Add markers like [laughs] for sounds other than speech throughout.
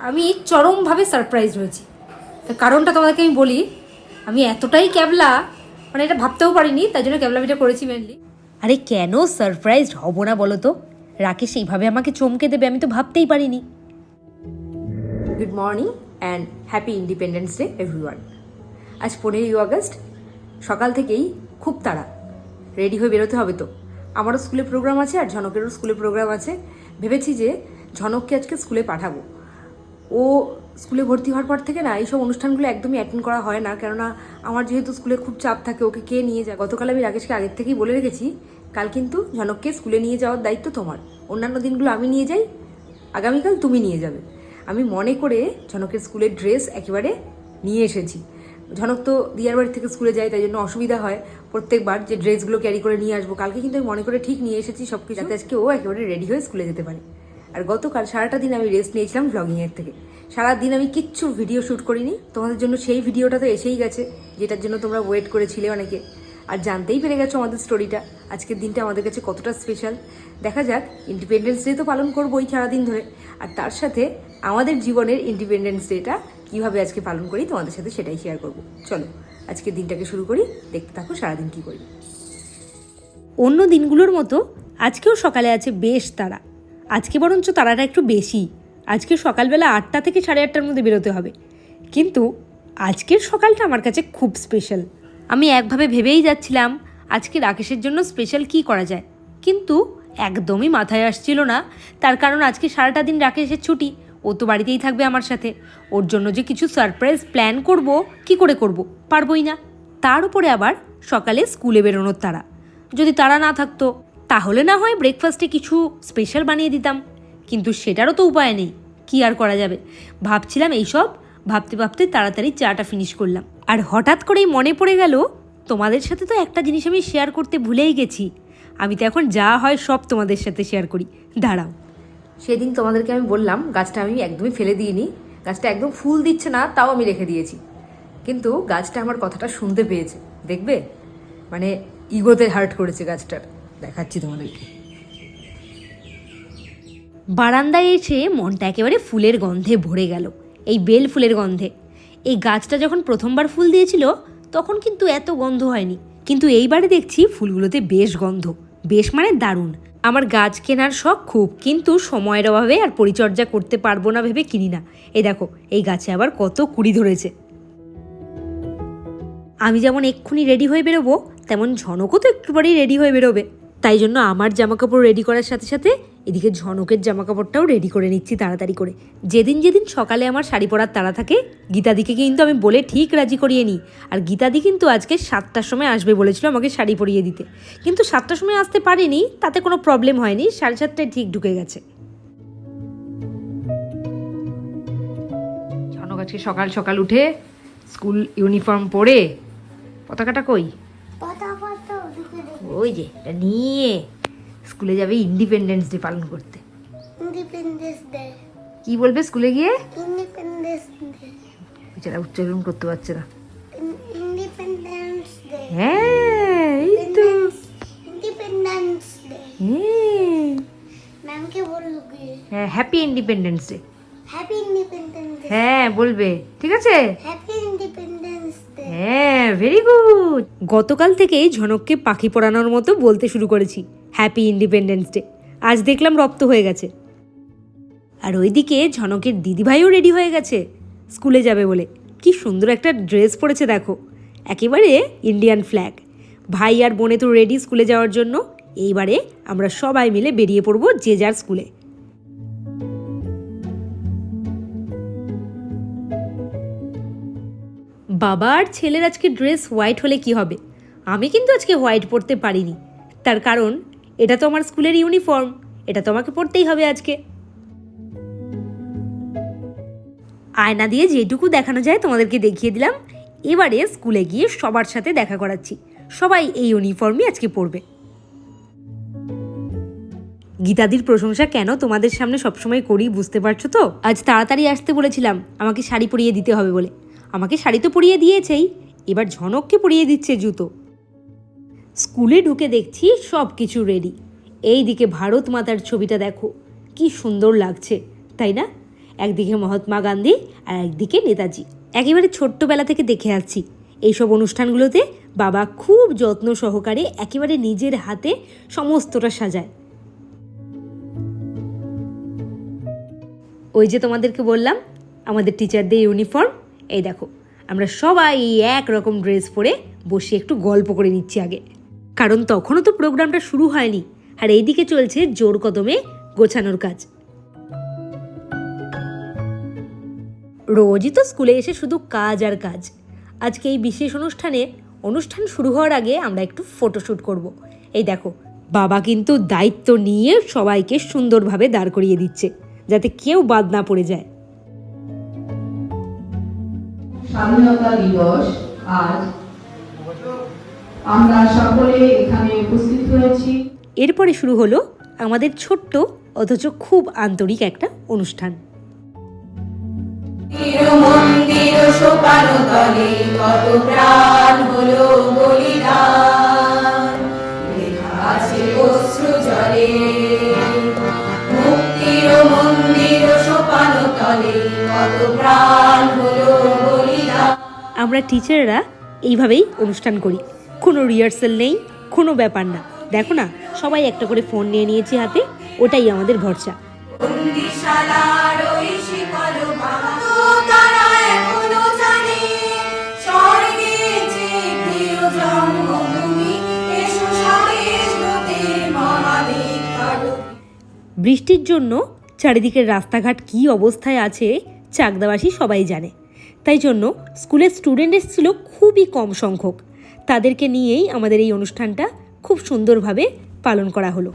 আমি চরমভাবে সারপ্রাইজ হয়েছি। তো কারণটা তোমাদেরকে আমি বলি আমি এতটাই ক্যাবলা মানে এটা ভাবতেও পারিনি তাই জন্য ক্যাবলামিটা করেছি মেনলি আরে কেন সারপ্রাইজড হব না বলো তো? রাকেশ এইভাবে আমাকে চমকে দেবে আমি তো ভাবতেই পারিনি। Good morning and happy independence day everyone আজ পনেরোই আগস্ট সকাল থেকেই খুব তাড়া। রেডি হয়ে বেরোতে হবে তো? আমারও স্কুলে প্রোগ্রাম আছে আর ঝনকেরও স্কুলে প্রোগ্রাম আছে। ভেবেছি যে ঝনককে আজকে স্কুলে পাঠাবো। ও স্কুলে ভর্তি হওয়ার পর থেকে না এইসব অনুষ্ঠানগুলো একদমই অ্যাটেন্ড করা হয় না। কেননা আমার যেহেতু স্কুলে খুব চাপ থাকে, ওকে কে নিয়ে যায়? গতকাল আমি রাকেশকে আগের থেকেই বলে রেখেছি, কাল কিন্তু ঝনককে স্কুলে নিয়ে যাওয়ার দায়িত্ব তোমার। অন্যান্য দিনগুলো আমি নিয়ে যাই, আগামীকাল তুমি নিয়ে যাবে। আমি মনে করে ঝনকের স্কুলের ড্রেস একেবারে নিয়ে এসেছি। ঝনক তো দিয়ার বাড়ি থেকে স্কুলে যায়, তাই জন্য অসুবিধা হয়। প্রত্যেকবার যে ড্রেসগুলো ক্যারি করে নিয়ে আসব, কালকে কিন্তু আমি মনে করে ঠিক নিয়ে এসেছি সব কিছু যাতে আজকে ও একেবারে রেডি হয়ে স্কুলে যেতে পারে। আর গতকাল সারাটা দিন আমি রেস্ট নিয়েছিলাম ব্লগিংয়ের থেকে। সারা দিন আমি কিচ্ছু ভিডিও শ্যুট করিনি। তোমাদের জন্য সেই ভিডিওটা তো এসেই গেছে, যেটার জন্য তোমরা ওয়েট করেছিলে অনেকে। আর জানতেই পেরে গেছো আমাদের স্টোরিটা আজকের দিনটা আমাদের কাছে কতটা স্পেশাল দেখা যাক ইন্ডিপেন্ডেন্স ডে তো পালন করবোই সারাদিন ধরে। আর তার সাথে আমাদের জীবনের ইন্ডিপেন্ডেন্স ডেটা কীভাবে আজকে পালন করি তোমাদের সাথে সেটাই শেয়ার করব। চলো, আজকের দিনটাকে শুরু করি। দেখতে থাকো সারাদিন কী করি। অন্য দিনগুলোর মতো আজকেও সকালে আছে বেশ তারা। আজকে বরঞ্চ তারাটা একটু বেশি। আজকে সকালবেলা আটটা থেকে সাড়ে আটটার মধ্যে বেরোতে হবে। কিন্তু আজকের সকালটা আমার কাছে খুব স্পেশাল আমি একভাবে ভেবেই যাচ্ছিলাম আজকে রাকেশের জন্য স্পেশাল কী করা যায়। কিন্তু একদমই মাথায় আসছিল না। তার কারণ আজকে সারাটা দিন রাকেশের ছুটি। ও তো বাড়িতেই থাকবে আমার সাথে। ওর জন্য যে কিছু সারপ্রাইজ প্ল্যান করব, কি করে করব, পারবই না। তার উপরে আবার সকালে স্কুলে বেরোনোর তারা। যদি তারা না থাকতো তাহলে না হয় ব্রেকফাস্টে কিছু স্পেশাল বানিয়ে দিতাম। কিন্তু সেটারও তো উপায় নেই। কি আর করা যাবে? ভাবছিলাম এইসব, ভাবতে ভাবতে তাড়াতাড়ি চাটা ফিনিশ করলাম। আর হঠাৎ করেই মনে পড়ে গেল, তোমাদের সাথে তো একটা জিনিস আমি শেয়ার করতে ভুলেই গেছি। আমি তো এখন যা হয় সব তোমাদের সাথে শেয়ার করি। দাঁড়াও। সেদিন তোমাদেরকে আমি বললাম, গাছটা আমি একদমই ফেলে দিইনি। গাছটা একদম ফুল দিচ্ছে না, তাও আমি রেখে দিয়েছি। কিন্তু গাছটা আমার কথাটা শুনতে পেয়েছে। দেখবে? মানে ইগোতে হার্ট করেছে গাছটার। দেখাচ্ছি তোমাদেরকে। বারান্দায় এসে মনটা একেবারে ফুলের গন্ধে ভরে গেল, এই বেল ফুলের গন্ধে। এই গাছটা যখন প্রথমবার ফুল দিয়েছিল, তখন কিন্তু এত গন্ধ হয়নি। কিন্তু এইবারে দেখছি ফুলগুলোতে বেশ গন্ধ, বেশ মানে দারুণ। আমার গাছ কেনার শখ খুব, কিন্তু সময়ের অভাবে আর পরিচর্যা করতে পারব না ভেবে কিনি না। এই দেখো, এই গাছে আবার কত কুড়ি ধরেছে। আমি যেমন এক্ষুনি রেডি হয়ে বেরোবো, তেমন ঝনকও তো একটুবারই রেডি হয়ে বেরোবে। তাই জন্য আমার জামা কাপড় রেডি করার সাথে সাথে এদিকে ঝনকের জামা কাপড়টাও রেডি করে নিচ্ছি তাড়াতাড়ি করে। যেদিন যেদিন সকালে আমার শাড়ি পরার তাড়া থাকে, গীতাদিকে কিন্তু আমি বলে ঠিক রাজি করিয়ে নিই। আর গীতাদি কিন্তু আজকে সাতটার সময় আসবে বলেছিল আমাকে শাড়ি পরিয়ে দিতে। কিন্তু সাতটার সময় আসতে পারিনি, তাতে কোনো প্রবলেম হয়নি, সাড়ে সাতটায় ঠিক ঢুকে গেছে। ঝনক আজকে সকাল সকাল উঠে স্কুল ইউনিফর্ম পরে, পতাকাটা কই? ওই যে এটা নিয়ে স্কুলে যাবে ইন্ডিপেন্ডেন্স ডে পালন করতে। ইন্ডিপেন্ডেন্স ডে কি বলবে স্কুলে গিয়ে? ইন্ডিপেন্ডেন্স ডে উচ্চারণ করতে পারছে না। ইন্ডিপেন্ডেন্স ডে হ্যাঁ এই তো। ইন্ডিপেন্ডেন্স ডে ম্যামকে হ্যাঁ। Happy independence day happy independence হ্যাঁ বলবে। ঠিক আছে? হ্যাপি ইন্ডিপেন্ডেন্স হ্যাঁ ভেরি গুড গতকাল থেকেই ঝনককে পাখি পড়ানোর মতো বলতে শুরু করেছি। হ্যাপি ইন্ডিপেন্ডেন্স ডে আজ দেখলাম রপ্ত হয়ে গেছে। আর ওইদিকে ঝনকের দিদিভাইও রেডি হয়ে গেছে। স্কুলে যাবে বলে। কি সুন্দর একটা ড্রেস পরেছে, দেখো। একেবারে ইন্ডিয়ান ফ্ল্যাগ ভাই আর বোনে তো রেডি স্কুলে যাওয়ার জন্য। এইবারে আমরা সবাই মিলে বেরিয়ে পড়ব যে যার স্কুলে। বাবা আর ছেলের আজকে ড্রেস হোয়াইট হলে কি হবে? আমি কিন্তু আজকে হোয়াইট পরতে পারিনি। তার কারণ, এটা তো আমার স্কুলের ইউনিফর্ম। এটা তো আমাকে পরতেই হবে আজকে। আয়না দিয়ে যেটুকু দেখানো যায় তোমাদেরকে দেখিয়ে দিলাম। এবারে স্কুলে গিয়ে সবার সাথে দেখা করাচ্ছি। সবাই এই ইউনিফর্মই আজকে পরবে। গীতাদির প্রশংসা কেন তোমাদের সামনে সবসময় করি বুঝতে পারছ তো? আজ তাড়াতাড়ি আসতে বলেছিলাম, আমাকে শাড়ি পরিয়ে দিতে হবে বলে। আমাকে শাড়ি তো পরিয়ে দিয়েছেই। এবার ঝনককে পরিয়ে দিচ্ছে জুতো। স্কুলে ঢুকে দেখছি সব কিছু রেডি এই দিকে ভারত মাতার ছবিটা দেখো, কি সুন্দর লাগছে, তাই না? একদিকে মহাত্মা গান্ধী আর একদিকে নেতাজি। একেবারে ছোট্টবেলা থেকে দেখে আসছি। এইসব অনুষ্ঠানগুলোতে বাবা খুব যত্ন সহকারে একেবারে নিজের হাতে সমস্তটা সাজায়। ওই যে তোমাদেরকে বললাম, আমাদের টিচারদের ইউনিফর্ম এই দেখো, আমরা সবাই এক রকম ড্রেস পরে বসে একটু গল্প করে নিচ্ছি আগে। কারণ তখনও তো প্রোগ্রামটা শুরু হয়নি, আর এইদিকে চলছে জোর কদমে গোছানোর কাজ। রোজই তো স্কুলে এসে শুধু কাজ আর কাজ। আজকে এই বিশেষ অনুষ্ঠানে, অনুষ্ঠান শুরু হওয়ার আগে আমরা একটু ফটোশ্যুট করব। এই দেখো, বাবা কিন্তু দায়িত্ব নিয়ে সবাইকে সুন্দরভাবে দাঁড় করিয়ে দিচ্ছে, যাতে কেউ বাদ না পড়ে যায়। স্বাধীনতা দিবস আজ। আমরা সকলে এখানে উপস্থিত হয়েছি। এরপরে শুরু হলো আমাদের ছোট্ট অথচ খুব আন্তরিক একটা অনুষ্ঠান। মন্দির সোপান তলে কত প্রাণ হলো বলিদান। লেখা আছে অশ্রু জলে। মুক্তির মন্দির সোপান তলে কত প্রাণ হলো বলিদান আমরা টিচাররা এইভাবেই অনুষ্ঠান করি। কোনো রিহার্সাল নেই কোনো ব্যাপার না। দেখো না সবাই একটা করে ফোন নিয়ে নিয়েছি হাতে ওটাই আমাদের ভরসা। বৃষ্টির জন্য চারিদিকের রাস্তাঘাট কী অবস্থায় আছে চাকদাবাসী সবাই জানে। তাই জন্য স্কুলের স্টুডেন্ট এসেছিল খুবই কম সংখ্যক। তাদেরকে নিয়েই আমাদের এই অনুষ্ঠানটা খুব সুন্দরভাবে পালন করা হলো।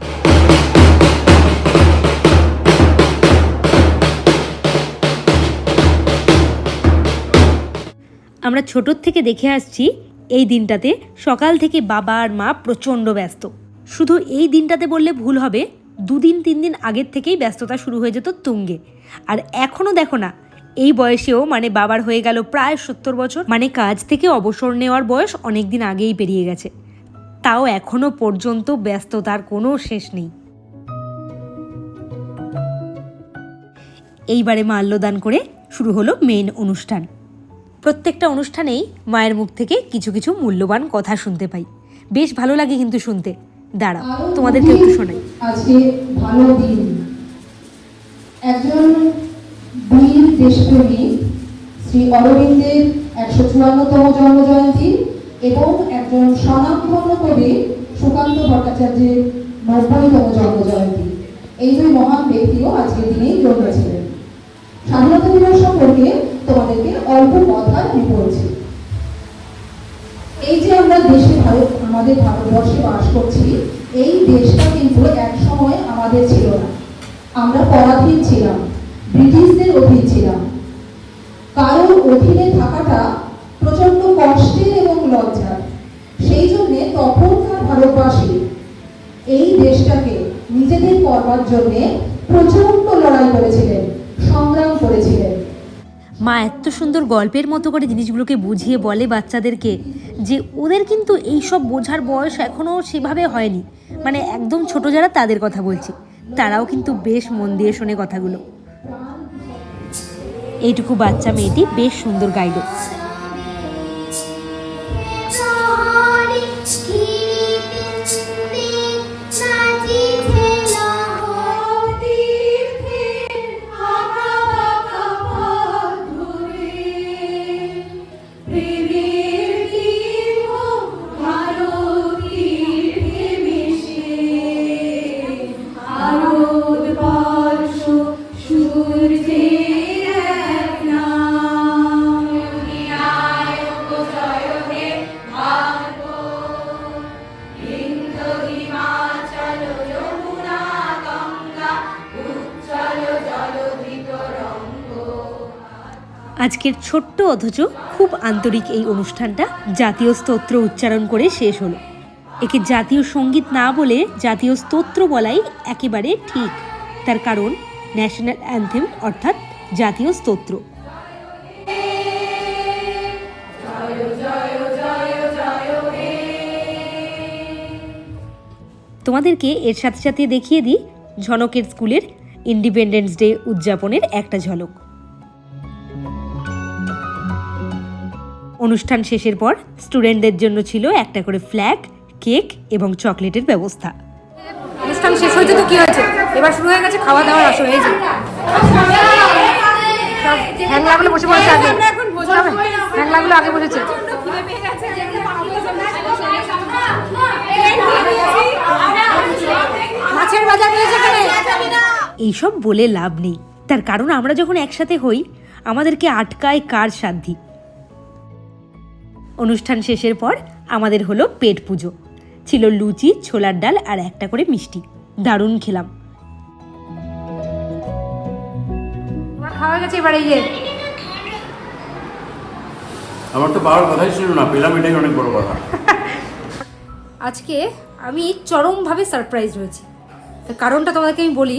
আমরা ছোটোর থেকে দেখে আসছি এই দিনটাতে সকাল থেকে বাবা আর মা প্রচণ্ড ব্যস্ত। শুধু এই দিনটাতে বললে ভুল হবে, দুদিন তিন দিন আগের থেকেই ব্যস্ততা শুরু হয়ে যেত তুঙ্গে। আর এখনও দেখো না এই বয়সেও মানে বাবার হয়ে গেল প্রায় সত্তর বছর মানে কাজ থেকে অবসর নেওয়ার বয়স অনেক দিন আগেই পেরিয়ে গেছে। তাও এখনও পর্যন্ত ব্যস্ততার কোনো শেষ নেই। এইবারে মাল্যদান করে শুরু হলো মেন অনুষ্ঠান। প্রত্যেকটা অনুষ্ঠানেই মায়ের মুখ থেকে কিছু কিছু মূল্যবান কথা শুনতে পাই। বেশ ভালো লাগে কিন্তু শুনতে। দাঁড়াও, তোমাদেরকে একটু শোনাই। আজকে ভালো দিন। একজন বীর দেশপ্রেমিক শ্রী অরবিন্দের একশো চুয়ান্নতম জন্মজয়ন্তী এবং একজন স্বনামধন্য কবি সুকান্ত ভট্টাচার্যের নব্বইতম জন্মজয়ন্তী। এই দুই মহান ব্যক্তিও আজকের দিনেই জন্মেছিলেন। স্বাধীনতা দিবস সম্পর্কে তোমাদেরকে অল্প কথা আমি বলছি। এই যে আমরা দেশে ভারত আমাদের ভারতবর্ষে বাস করছি, এই দেশটা কিন্তু এক সময় আমাদের ছিল না আমরা পরাধীন ছিলাম ব্রিটিশদের অধীন ছিলাম কারোর অধীনে থাকাটা প্রচণ্ড কষ্টের এবং লজ্জার সেই জন্যে তখনকার ভারতবাসী এই দেশটাকে নিজেদের করবার জন্যে প্রচণ্ড লড়াই করেছিলেন সংগ্রাম করেছিলেন মা এত সুন্দর গল্পের মতো করে জিনিসগুলোকে বুঝিয়ে বলে বাচ্চাদেরকে যে ওদের কিন্তু এই সব বোঝার বয়স এখনও সেভাবে হয়নি। মানে একদম ছোট যারা তাদের কথা বলছি। তারাও কিন্তু বেশ মন দিয়ে শোনে কথাগুলো। এইটুকু বাচ্চা মেয়েটি বেশ সুন্দর গাইলো আজকের ছোট্ট অথচ খুব আন্তরিক এই অনুষ্ঠানটা জাতীয় স্তোত্র উচ্চারণ করে শেষ হলো। একে জাতীয় সংগীত না বলে জাতীয় স্তোত্র বলাই একেবারে ঠিক। তার কারণ ন্যাশনাল অ্যান্থেম অর্থাৎ জাতীয় স্তোত্র। তোমাদেরকে এর সাথে সাথে দেখিয়ে দিই ঝনকের স্কুলের ইন্ডিপেন্ডেন্স ডে উদযাপনের একটা ঝলক। অনুষ্ঠান শেষের পর স্টুডেন্টদের জন্য ছিল একটা করে ফ্ল্যাগ কেক এবং চকলেটের ব্যবস্থা। অনুষ্ঠান শেষ হয়েছে তো কি হয়েছে? এবার শুরু হয়ে গেছে খাওয়া দাওয়ার আসর সব হ্যাংলাগুলো বসে পড়েছে আগে। হ্যাংলাগুলো আগে বসেছে। মাছের বাজার এইসব বলে লাভ নেই। তার কারণ আমরা যখন একসাথে হই আমাদেরকে আটকায় কার সাধ্যি? অনুষ্ঠান শেষের পর আমাদের হলো পেট পুজো। ছিল লুচি ছোলার ডাল আর একটা করে মিষ্টি। দারুণ খেলাম। তোমার খাওয়া গেছে এবার এই আমার তো পাওয়ার কথাই ছিল না পেলাম এটাই অনেক বড় কথা। [laughs] আজকে আমি চরমভাবে সারপ্রাইজ হয়েছি। কারণটা তোমাদেরকে আমি বলি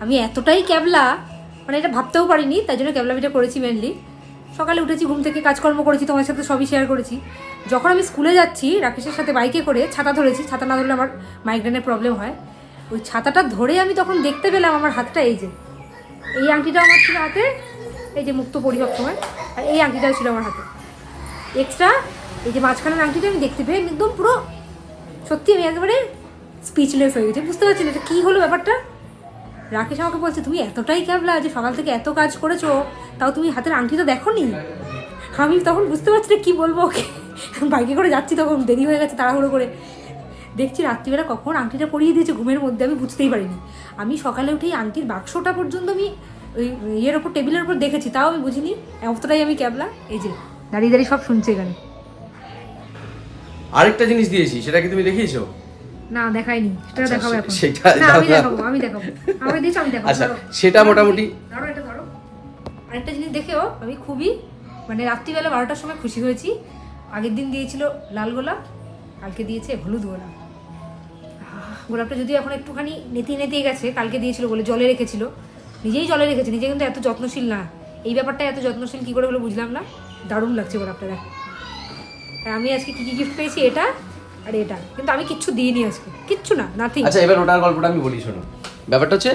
আমি এতটাই ক্যাবলা মানে এটা ভাবতেও পারিনি তাই জন্য ক্যাবলামিটা করেছি মেনলি সকালে উঠেছি, ঘুম থেকে কাজকর্ম করেছি তোমার সাথে সবই শেয়ার করেছি। যখন আমি স্কুলে যাচ্ছি, রাকেশের সাথে বাইকে করে ছাতা ধরেছি, ছাতা না ধরলে আমার মাইগ্রেনের প্রবলেম হয়। ওই ছাতাটা ধরে আমি তখন দেখতে পেলাম আমার হাতটা এই যে। এই আংটিটা আমার ছিল হাতে, এই যে মুক্ত পরিবার সময় আর এই আংটিটাও ছিল আমার হাতে। এক্সট্রা এই যে মাঝখানের আংটিটা আমি দেখতে পেয়ে একদম পুরো, সত্যি আমি একেবারে স্পিচলেস হয়ে গেছি। বুঝতে পারছি না এটা কী হলো ব্যাপারটা। রাকেশ আমাকে বলছে, তুমি এতটাই ক্যাবলা যে সকাল থেকে এত কাজ করেছ তাও তুমি হাতের আংটিটা দেখো নি আমি তখন বুঝতে পারছি না কী বলব ওকে। বাইকে করে যাচ্ছি তখন দেরি হয়ে গেছে তাড়াহুড়ো করে। দেখছি রাত্রিবেলা কখন আংটিটা পরিয়ে দিয়েছে ঘুমের মধ্যে আমি বুঝতেই পারিনি। আমি সকালে উঠেই আংটির বাক্সটা পর্যন্ত আমি ওই ইয়ের ওপর টেবিলের ওপর দেখেছি তাও আমি বুঝিনি। এতটাই আমি ক্যাবলা। এই যে দাঁড়িয়ে দাঁড়িয়ে সব শুনছে এখানে। আরেকটা জিনিস দিয়েছি সেটা কি তুমি দেখিয়েছো? না দেখাইনি। সেটা আচ্ছা, দেখাবো এখন। সেটা আমি দেখাবো। আমি দেখাবো। আমাকে দিয়েছ আমি দেখাবো। আচ্ছা, সেটা মোটামুটি- আরেকটা জিনিস দেখেও আমি খুবই মানে রাত্রিবেলা বারোটার সময় খুশি হয়েছি। আগের দিন দিয়েছিল লাল গোলাপ, কালকে দিয়েছে হলুদ গোলাপ। গোলাপটা যদি এখন একটুখানি নেতিয়ে নেতিয়ে গেছে, কালকে দিয়েছিল বলে জলে রেখেছিল। নিজেই জলে রেখেছে, নিজে কিন্তু এত যত্নশীল না। এই ব্যাপারটা এত যত্নশীল কী করে হলো বুঝলাম না। দারুণ লাগছে গোলাপটা দেখ। আমি আজকে কী কী গিফট পেয়েছি? এটা আর এটা। কিন্তু আমি কিচ্ছু দিইনি আজকে। কিচ্ছু না নাথিং আচ্ছা এবার ওটার গল্পটা আমি বলি, শোনো। ব্যাপারটা হচ্ছে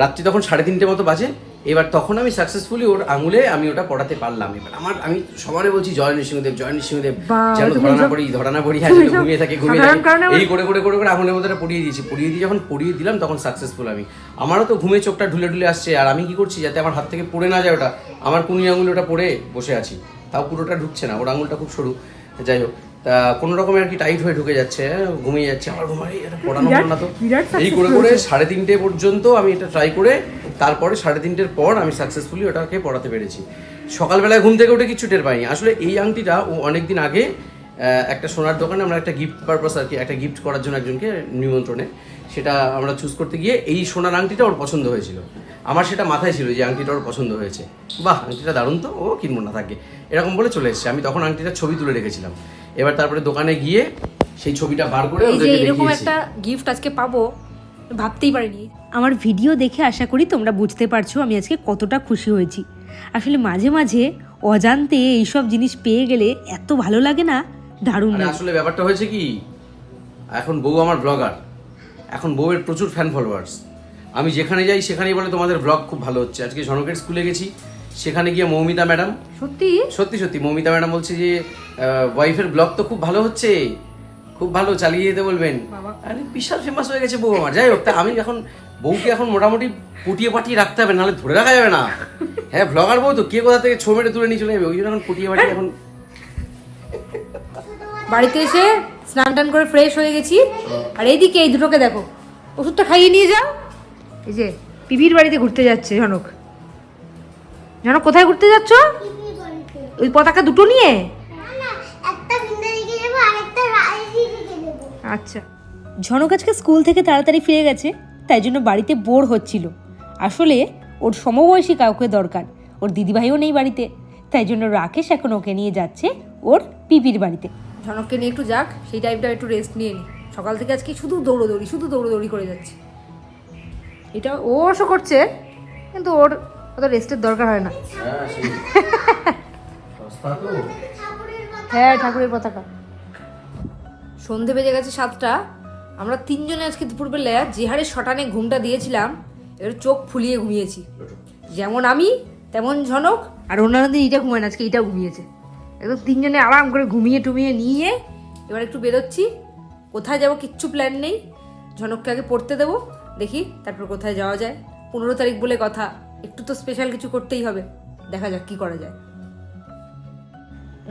রাত্রি তখন সাড়ে তিনটে মতো বাজে। এবার তখন আমি সাকসেসফুলি ওর আঙুলে আমি ওটা পড়াতে পারলাম। এবার আমার আমি সবারে বলছি জয় নৃসিংহদেব জয় নৃসিংহদেব যেন তুমি ধরা না পড়ি ধরা না পড়ি হ্যাঁ ঘুমিয়ে থাকে ঘুমিয়ে থাকে। এই করে করে করে করে আঙুলের মধ্যে পড়িয়ে দিয়েছি। পড়িয়ে দিয়ে যখন পড়িয়ে দিলাম তখন সাকসেসফুল আমি। আমারও তো ঘুমে চোখটা ঢুলে ঢুলে আসছে আর আমি কি করছি যাতে আমার হাত থেকে পড়ে না যায় ওটা? আমার কুনি আঙুলে ওটা পড়ে বসে আছি। তাও পুরোটা ঢুকছে না ওর আঙুলটা খুব সরু। যাই হোক। তা কোনো রকমের আর কি টাইট হয়ে ঢুকে যাচ্ছে ঘুমিয়ে যাচ্ছে আমার ঘুমাই এটা পড়ানো না তো। এই করে করে সাড়ে তিনটে পর্যন্ত আমি এটা ট্রাই করে তারপরে সাড়ে তিনটের পর আমি সাকসেসফুলি ওটাকে পড়াতে পেরেছি। সকালবেলায় ঘুম থেকে উঠে কিছু টের পাইনি। আসলে এই আংটিটা ও অনেকদিন আগে একটা সোনার দোকানে আমরা একটা গিফট পারপাস আর কি একটা গিফট করার জন্য একজনকে নিমন্ত্রণে সেটা আমরা চুজ করতে গিয়ে এই সোনার আংটিটা ওর পছন্দ হয়েছিল। আমার সেটা মাথায় ছিল যে আংটিটা ওর পছন্দ হয়েছে। বাহ আংটিটা দারুণ তো ও কিনবো না থাকে। এরকম বলে চলে এসেছে। আমি তখন আংটিটার ছবি তুলে রেখেছিলাম। এবার তারপরে দোকানে গিয়ে সেই ছবিটা বার করে ওদেরকে এরকম একটা গিফট আজকে পাবো ভাবতেই পারিনি। আমার ভিডিও দেখে আশা করি তোমরা বুঝতে পারছ আমি আজকে কতটা খুশি হয়েছি। আসলে মাঝে মাঝে অজান্তে এইসব জিনিস পেয়ে গেলে এত ভালো লাগে না দারুণ আসলে ব্যাপারটা হয়েছে কি এখন বউ আমার ব্লগার এখন বউয়ের প্রচুর ফ্যান ফলোয়ার্স আমি যেখানে যাই সেখানেই বলে তোমাদের ব্লগ খুব ভালো হচ্ছে। আজকে ঝনকের স্কুলে গেছি সেখানে গিয়ে মৌমিতা ম্যাডাম। সত্যি? সত্যি সত্যি মৌমিতা ম্যাডাম বলছে যে ওয়াইফের ব্লগ তো খুব ভালো হচ্ছে। খুব ভালো চালিয়ে যেতে বলবেন। আরে বিশাল ফেমাস হয়ে গেছে বউ আমার যাই হোক তা আমি এখন বউকে এখন মোটামুটি পুটিয়ে পাটিয়ে রাখতে হবে নাহলে ধরে রাখা যাবে না। হ্যাঁ ব্লগার বউ তো কে কোথা থেকে ছো মেরে তুলে নিয়ে চলে যাবে? ওই জন্য এখন পুটিয়ে পাটিয়ে এখন বাড়িতে এসে স্নান টান করে ফ্রেশ হয়ে গেছি। আর এইদিকে এই দুটোকে দেখো ওষুধটা খাইয়ে নিয়ে যাও। এই যে পিপির বাড়িতে ঘুরতে যাচ্ছে জনক জনক কোথায় ঘুরতে যাচ্ছ? ওই পতাকা দুটো নিয়ে? আচ্ছা। ঝনক আজকে স্কুল থেকে তাড়াতাড়ি ফিরে গেছে তাই জন্য বাড়িতে বোর হচ্ছিল। আসলে ওর সমবয়সী কাউকে দরকার ওর দিদিভাইও নেই বাড়িতে তাই জন্য রাকেশ এখন ওকে নিয়ে যাচ্ছে ওর পিপির বাড়িতে। ঝনককে নিয়ে একটু যাক সেই টাইমটা একটু রেস্ট নিয়ে নি। সকাল থেকে আজকে শুধু দৌড়োদৌড়ি শুধু দৌড়োদৌড়ি করে যাচ্ছে। এটা ও অবশ্য করছে কিন্তু ওর অত রেস্টের দরকার হয় না। হ্যাঁ সেই সস্তা তো। হ্যাঁ ঠাকুরের পতাকা। সন্ধে বেজে গেছে সাতটা। আমরা তিনজনে আজকে দুপুরবেলা যে হারে শটানে ঘুমটা দিয়েছিলাম এবার চোখ ফুলিয়ে ঘুমিয়েছি। যেমন আমি তেমন ঝনক আর অন্যান্য দিন এইটা ঘুমায় না আজকে এইটা ঘুমিয়েছে। একদম তিনজনে আরাম করে ঘুমিয়ে টুমিয়ে নিয়ে এবার একটু বেরোচ্ছি। কোথায় যাব কিচ্ছু প্ল্যান নেই। ঝনককে আগে পড়তে দেবো দেখি তারপর কোথায় যাওয়া যায়। পনেরো তারিখ বলে কথা। একটু তো স্পেশাল কিছু করতেই হবে। দেখা যাক কি করা যায়।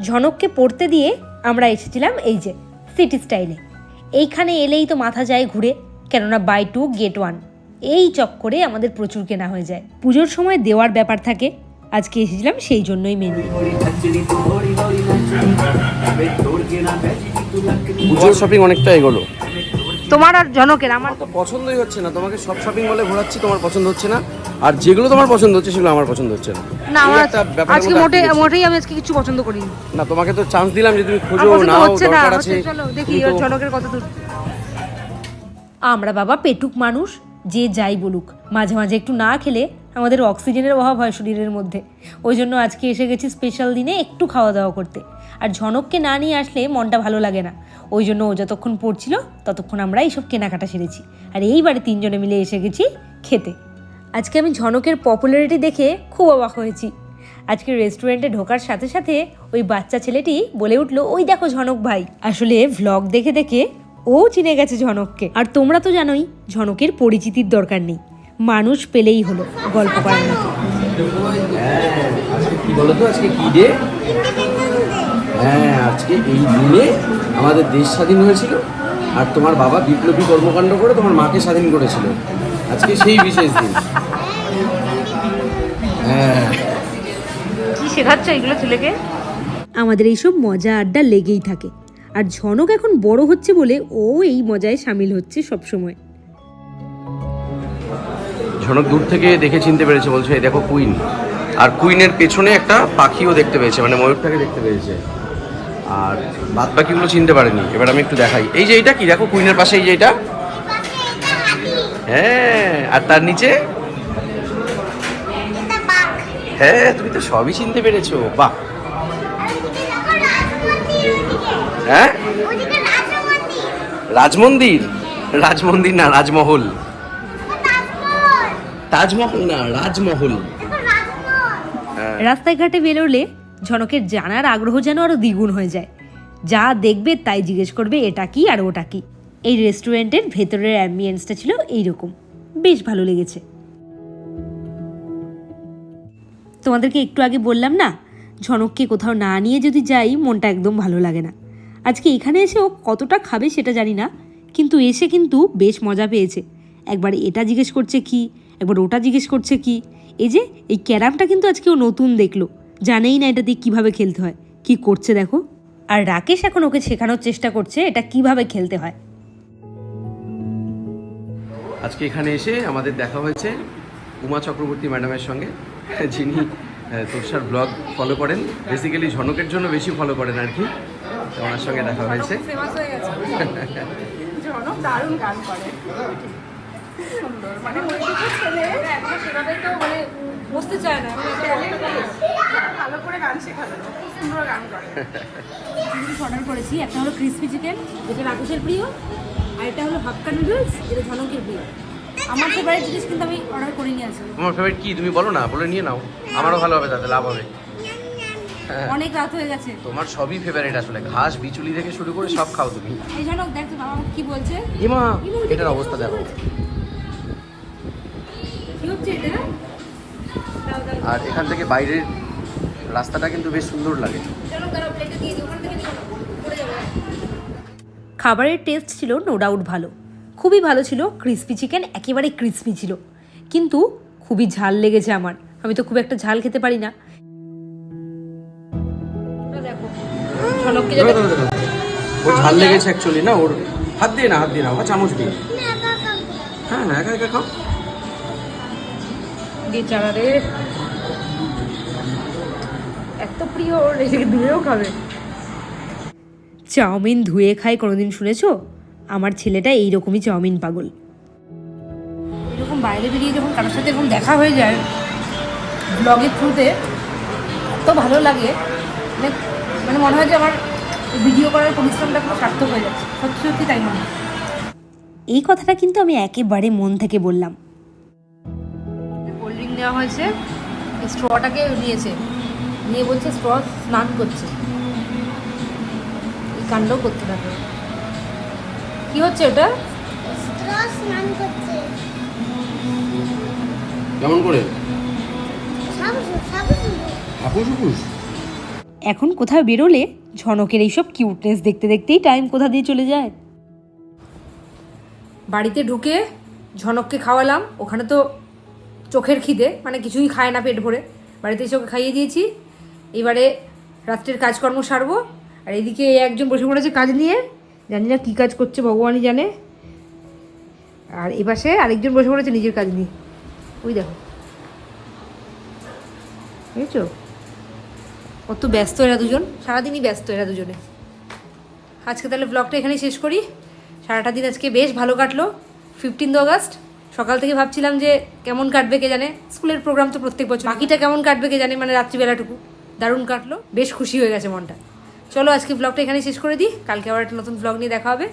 ঝনককে পড়তে দিয়ে আমরা এসেছিলাম এই যে সিটি স্টাইলে এইখানে এলেই তো মাথা যায় ঘুরে কেননা বাই টু গেট ওয়ান এই চক্করে আমাদের প্রচুর কেনা হয়ে যায়। পুজোর সময় দেওয়ার ব্যাপার থাকে আজকে এসেছিলাম সেই জন্যই মেনলি পুজোর শপিং অনেকটা এগোলো। তোমার আর জনকের আমার তো পছন্দই হচ্ছে না। তোমাকে সব শপিং মলে ঘোরাচ্ছি তোমার পছন্দ হচ্ছে না। আর যেগুলো তোমার পছন্দ হচ্ছে সেগুলো আমার পছন্দ হচ্ছে না। না আমার আজকে মোটে মোটেই আমি আজকে কিছু পছন্দ করি না তোমাকে তো চান্স দিলাম যে তুমি খোঁজো না। দরকার আছে। চলো দেখি ওর তো- জনকের কত দূর আমরা বাবা পেটুক মানুষ যে যাই বলুক। মাঝে মাঝে একটু না খেলে আমাদের অক্সিজেনের অভাব হয় শরীরের মধ্যে। ওই জন্য আজকে এসে গেছি স্পেশাল দিনে একটু খাওয়া দাওয়া করতে। আর ঝনককে না নিয়ে আসলে মনটা ভালো লাগে না। ওই জন্য ও যতক্ষণ পড়ছিল, ততক্ষণ আমরা এইসব কেনাকাটা সেরেছি। আর এইবারে তিনজনে মিলে এসে গেছি খেতে। আজকে আমি ঝনকের পপুলারিটি দেখে খুব অবাক হয়েছি। আজকে রেস্টুরেন্টে ঢোকার সাথে সাথে ওই বাচ্চা ছেলেটি বলে উঠল, ওই দেখো ঝনক ভাই। আসলে ভ্লগ দেখে দেখে ও চিনে গেছে ঝনককে। আর তোমরা তো জানোই, ঝনকের পরিচিতির দরকার নেই। মানুষ পেলেই হলো গল্প করার মতো। হ্যাঁ, আজকে কি বলতো? আজকে কি ডে হ্যাঁ আজকে এই দিনে আমাদের দেশ স্বাধীন হয়েছিল আর তোমার বাবা বিপ্লবী কর্মকাণ্ড করে তোমার মাকে স্বাধীন করেছিল। আজকে সেই বিশেষ দিন। হ্যাঁ। কি শেখাচ্ছ এগুলো ছেলেকে? আমাদের এইসব মজা আড্ডা লেগেই থাকে। আর ঝনক এখন বড় হচ্ছে বলে ও এই মজায় সামিল হচ্ছে সব ঝনক দূর থেকে দেখে চিনতে পেরেছে বলছে এই দেখো কুইন। আর কুইনের পেছনে একটা পাখিও দেখতে পেয়েছে মানে ময়ূরটাকে দেখতে পেয়েছে। আর বাদ বাকিগুলো চিনতে পারেনি। এবার আমি একটু দেখাই। এই যে এটা কি? দেখো কুইনের পাশে এই যে এটা হ্যাঁ আর তার নিচে? হ্যাঁ তুমি তো সবই চিনতে পেরেছ। বাহ। হ্যাঁ? রাজমন্দির? রাজমন্দির না রাজমহল। তাজমহল না রাজমহল। হ্যাঁ। রাস্তায় ঘাটে বেরোলে ঝনকের জানার আগ্রহ যেন আরও দ্বিগুণ হয়ে যায়। যা দেখবে তাই জিজ্ঞেস করবে এটা কি আর ওটা কি? এই রেস্টুরেন্টের ভেতরের অ্যাম্বিয়েন্সটা ছিল এইরকম। বেশ ভালো লেগেছে। তোমাদেরকে একটু আগে বললাম না ঝনককে কোথাও না নিয়ে যদি যাই মনটা একদম ভালো লাগে না। আজকে এখানে এসে ও কতটা খাবে সেটা জানি না কিন্তু এসে কিন্তু বেশ মজা পেয়েছে। একবার এটা জিজ্ঞেস করছে কি একবার ওটা জিজ্ঞেস করছে কি? এই যে এই ক্যারামটা কিন্তু আজকে ও নতুন দেখল। জানেই না এটা দিয়ে কীভাবে খেলতে হয়। কি করছে দেখো। আর রাকেশ এখন ওকে শেখানোর চেষ্টা করছে এটা কীভাবে খেলতে হয়। আজকে এখানে এসে আমাদের দেখা হয়েছে উমা চক্রবর্তী ম্যাডামের সঙ্গে যিনি তোরসার ব্লগ ফলো করেন। বেসিক্যালি ঝনকের জন্য বেশি ফলো করেন আর কি। ওনার সঙ্গে দেখা হয়েছে। হয়ে দারুণ গান করে। সুন্দর। মানে ওইদিকে ছেলে এখনও সেভাবেই তো মানে বসতে চায় না। মানে ভালো করে গান শেখানো খুব সুন্দর গান করে। অর্ডার করেছি। একটা হলো ক্রিসপি চিকেন যেটা রাকেশের প্রিয় আর এটা হলো হাক্কা নুডলস যেটা ঝনকের প্রিয়। আমার ফেভারিট জিনিস কিন্তু আমি অর্ডার করে নিয়ে আসি তোমার ফেভারিট কি? তুমি বলো না বলে নিয়ে নাও। আমারও ভালো হবে তাতে লাভ হবে। অনেক রাত হয়ে গেছে। তোমার সবই ফেভারিট আসলে। ঘাস বিচুলি থেকে শুরু করে সব খাও তুমি। এই দেখ বাবা কি বলছে? ইমা এটার অবস্থা দেখো। আর এখান থেকে বাইরের রাস্তাটা কিন্তু বেশ সুন্দর লাগে। খাবারের টেস্ট ছিল নো ডাউট ভালো। খুবই ভালো ছিল ক্রিসপি চিকেন একেবারে ক্রিসপি ছিল। কিন্তু খুবই ঝাল লেগেছে আমার। আমি তো খুব একটা ঝাল খেতে পারি না। ওর ঝাল লেগেছে অ্যাকচুয়ালি না? ওর হাত দিয়ে না হাত দিয়ে না চামচ দিয়ে। হ্যাঁ হ্যাঁ একা একা খাও। এত প্রিয় ওর এসে ধুয়েও খাবে। চাউমিন ধুয়ে খাই, কোনোদিন শুনেছ? আমার ছেলেটা এইরকমই চাউমিন পাগল। এরকম বাইরে বেরিয়ে যখন কারোর সাথে এরকম দেখা হয়ে যায় ব্লগের থ্রুতে এত ভালো লাগে। মানে মানে মনে হয় যে আমার ভিডিও করার পরিশ্রমটা পুরো সার্থক হয়ে যাচ্ছে। সত্যি সত্যি তাই মনে এই কথাটা কিন্তু আমি একেবারে মন থেকে বললাম। নেওয়া হয়েছে স্ট্রটাকে নিয়েছে। নিয়ে বলছে স্ট্র স্নান করছে। এই কাণ্ড করতে থাকে। কি হচ্ছে ওটা? স্নান করছে। কেমন করে? এখন কোথাও বেরোলে ঝনকের এইসব কিউটনেস দেখতে দেখতেই টাইম কোথা দিয়ে চলে যায়? বাড়িতে ঢুকে ঝনককে খাওয়ালাম। ওখানে তো চোখের খিদে মানে কিছুই খায় না পেট ভরে। বাড়িতে এসে ওকে খাইয়ে দিয়েছি। এবারে রাত্রের কাজকর্ম সারবো। আর এদিকে একজন বসে পড়েছে কাজ নিয়ে। জানি না কী কাজ করছে, ভগবানই জানে। আর এ পাশে আরেকজন বসে পড়েছে নিজের কাজ নিয়ে। ওই দেখো। বুঝেছ? কত ব্যস্ত এরা দুজন। সারাদিনই ব্যস্ত এরা দুজনে। আজকে তাহলে ব্লগটা এখানেই শেষ করি। সারাটা দিন আজকে বেশ ভালো কাটলো। ফিফটিন্থ অগাস্ট সকাল থেকে ভাবছিলাম যে কেমন কাটবে কে জানে? স্কুলের প্রোগ্রাম তো প্রত্যেক বছর বাকিটা কেমন কাটবে কে জানে? মানে রাত্রিবেলাটুকু। দারুণ কাটলো। বেশ খুশি হয়ে গেছে মনটা। চলো আজকে ব্লগটা এখানে শেষ করে দিই। কালকে আবার একটা নতুন ব্লগ নিয়ে দেখা হবে।